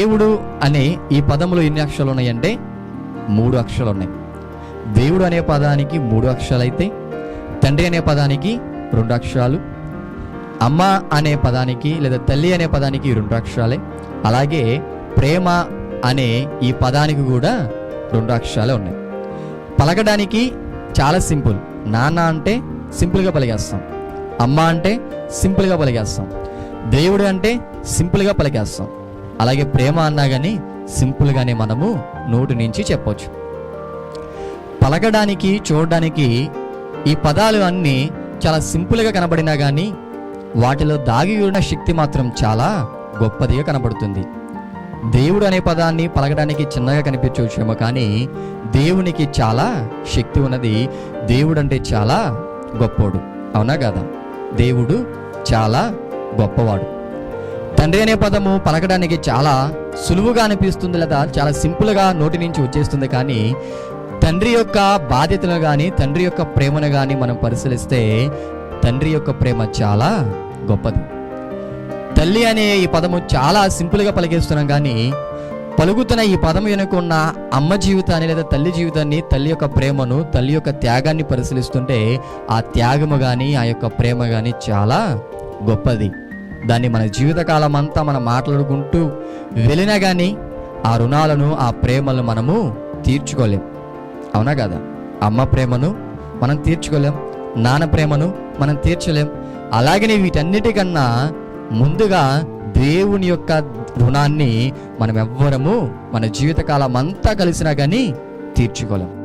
దేవుడు అనే ఈ పదములో ఎన్ని అక్షరాలు ఉన్నాయంటే మూడు అక్షరాలు ఉన్నాయి దేవుడు అనే పదానికి మూడు అక్షరాలు అయితే తండ్రి అనే పదానికి రెండు అక్షరాలు అమ్మ అనే పదానికి లేదా తల్లి అనే పదానికి రెండు అక్షరాలే అలాగే ప్రేమ అనే ఈ పదానికి కూడా రెండు అక్షరాలే ఉన్నాయి. పలకడానికి చాలా సింపుల్. నాన్న అంటే సింపుల్గా పలికేస్తాం. అమ్మ అంటే సింపుల్గా పలికేస్తాం. దేవుడు అంటే సింపుల్గా పలికేస్తాం. అలాగే ప్రేమ అన్నా కానీ సింపుల్గానే మనము నోటి నుంచి చెప్పవచ్చు పలకడానికి చూడడానికి ఈ పదాలు అన్నీ చాలా సింపుల్గా కనబడినా కానీ వాటిలో దాగి ఉన్న శక్తి మాత్రం చాలా గొప్పదిగా కనబడుతుంది. దేవుడు అనే పదాన్ని పలకడానికి చిన్నగా కనిపించవచ్చేమో కానీ దేవునికి చాలా శక్తి ఉన్నది. దేవుడు అంటే చాలా గొప్పోడు. అవునా కదా? దేవుడు చాలా గొప్పవాడు. తండ్రి అనే పదము పలకడానికి చాలా సులువుగా అనిపిస్తుంది లేదా చాలా సింపుల్గా నోటి నుంచి వచ్చేస్తుంది. కానీ తండ్రి యొక్క బాధ్యతను కానీ తండ్రి యొక్క ప్రేమను కానీ మనం పరిశీలిస్తే తండ్రి యొక్క ప్రేమ చాలా గొప్పది. తల్లి అనే ఈ పదము చాలా సింపుల్గా పలికేస్తున్నాం కానీ పలుకుతున్న ఈ పదము వెనుకున్న అమ్మ జీవితాన్ని లేదా తల్లి జీవితాన్ని తల్లి యొక్క ప్రేమను తల్లి యొక్క త్యాగాన్ని పరిశీలిస్తుంటే ఆ త్యాగము కానీ ఆ యొక్క ప్రేమ కానీ చాలా గొప్పది. దాన్ని మన జీవితకాలం అంతా మనం మాట్లాడుకుంటూ వెళ్ళినా కానీ ఆ రుణాలను ఆ ప్రేమలను మనము తీర్చుకోలేం. అవునా కదా? అమ్మ ప్రేమను మనం తీర్చుకోలేం. నాన్న ప్రేమను మనం తీర్చలేం. అలాగనే వీటన్నిటికన్నా ముందుగా దేవుని యొక్క రుణాన్ని మనం ఎవ్వరము మన జీవితకాలం అంతా కలిసినా కానీ తీర్చుకోలేం.